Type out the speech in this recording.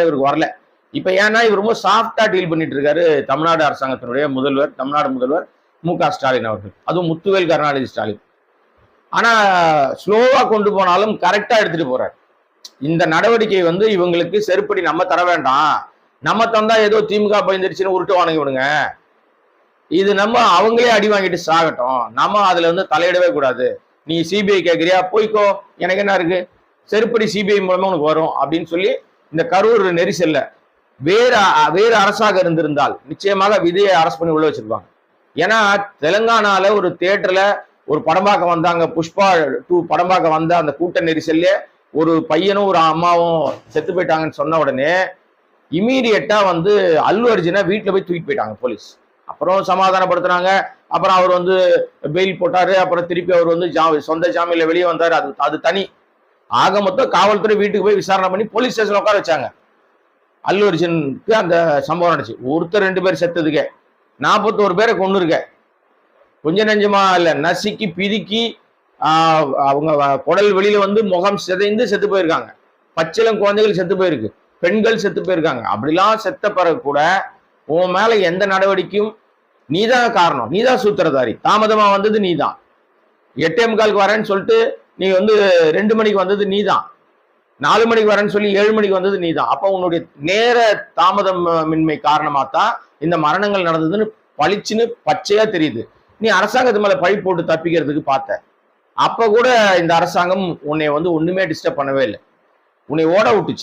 இவருக்கு வரல. இப்ப ஏன்னா இவர் ரொம்ப சாஃப்டா டீல் பண்ணிட்டு இருக்காரு தமிழ்நாடு அரசாங்கத்தினுடைய முதல்வர் தமிழ்நாடு முதல்வர் மு க ஸ்டாலின் அவர்கள். அதுவும் முத்துவேல் கருணாநிதி ஸ்டாலின். ஆனா ஸ்லோவா கொண்டு போனாலும் கரெக்டா எடுத்துட்டு போறாரு. இந்த நடவடிக்கை வந்து இவங்களுக்கு செருப்படி நம்ம தர வேண்டாம். நம்ம தந்தா ஏதோ திமுக பயந்துருச்சுன்னு உருட்டு வாங்கி விடுங்க. இது நம்ம அவங்களே அடி வாங்கிட்டு சாகட்டும். நம்ம அதுல வந்து தலையிடவே கூடாது. நீ சிபிஐ கேட்குறியா போய்க்கோ. எனக்கு என்ன இருக்கு? செருப்படி சிபிஐ மூலமா உனக்கு வரும் அப்படின்னு சொல்லி இந்த கரூர் நெரிசல்ல வேறு வேறு அரசாக இருந்திருந்தால் நிச்சயமாக விதையை அரசு பண்ணி உள்ள வச்சிருப்பாங்க. ஏன்னா தெலுங்கானால ஒரு தேட்டர்ல ஒரு படம் பார்க்க வந்தாங்க புஷ்பா டூ படம் பார்க்க வந்த அந்த கூட்ட நெரிசல்ல ஒரு பையனும் ஒரு அம்மாவும் செத்து போயிட்டாங்கன்னு சொன்ன உடனே இமீடியட்டா வந்து அல்லு அர்ஜுனை வீட்டில் போய் தூக்கிட்டு போயிட்டாங்க போலீஸ். அப்புறம் சமாதானப்படுத்துனாங்க. அப்புறம் அவர் வந்து பெயில் போட்டாரு. அப்புறம் திருப்பி அவர் வந்து ஜா சொந்த ஜாமீன்ல வெளியே வந்தாரு. அது அது தனி. ஆக மொத்தம் காவல்துறை வீட்டுக்கு போய் விசாரணை பண்ணி போலீஸ் ஸ்டேஷன் உட்கார வச்சாங்க. அல்லு அர்ஜுனுக்கு அந்த சம்பவம் நடந்துச்சு. ஒருத்தர் ரெண்டு பேர் செத்ததுக்கே நாற்பத்தோரு பேரை கொண்டு இருக்க கொஞ்ச நெஞ்சமா இல்லை நசுக்கி பிதுக்கி அவங்க குடல் வெளியில வந்து முகம் சிதைந்து செத்து போயிருக்காங்க. பச்சிளம் குழந்தைகள் செத்து போயிருக்கு. பெண்கள் செத்து போயிருக்காங்க. அப்படிலாம் செத்த பிறகு கூட உன் மேல எந்த நடவடிக்கையும் நீதான் காரணம். நீதான் சூத்திரதாரி. தாமதமா வந்தது நீதான். எட்டே முக்காலுக்கு வரேன்னு சொல்லிட்டு நீ வந்து ரெண்டு மணிக்கு வந்தது நீ தான் நாலு மணிக்கு வரேன்னு சொல்லி ஏழு மணிக்கு வந்தது நீ தான் அப்போ உன்னுடைய நேர தாமதம் காரணமாக மின்மை தான் இந்த மரணங்கள் நடந்ததுன்னு பளிச்சுன்னு பச்சையா தெரியுது. நீ அரசாங்கத்து மேல பழி போட்டு தப்பிக்கிறதுக்கு பார்த்த. அப்ப கூட இந்த அரசாங்கம் உன்னை வந்து ஒண்ணுமே டிஸ்டர்ப் பண்ணவே இல்லை. உன்னை ஓட விட்டுச்சு.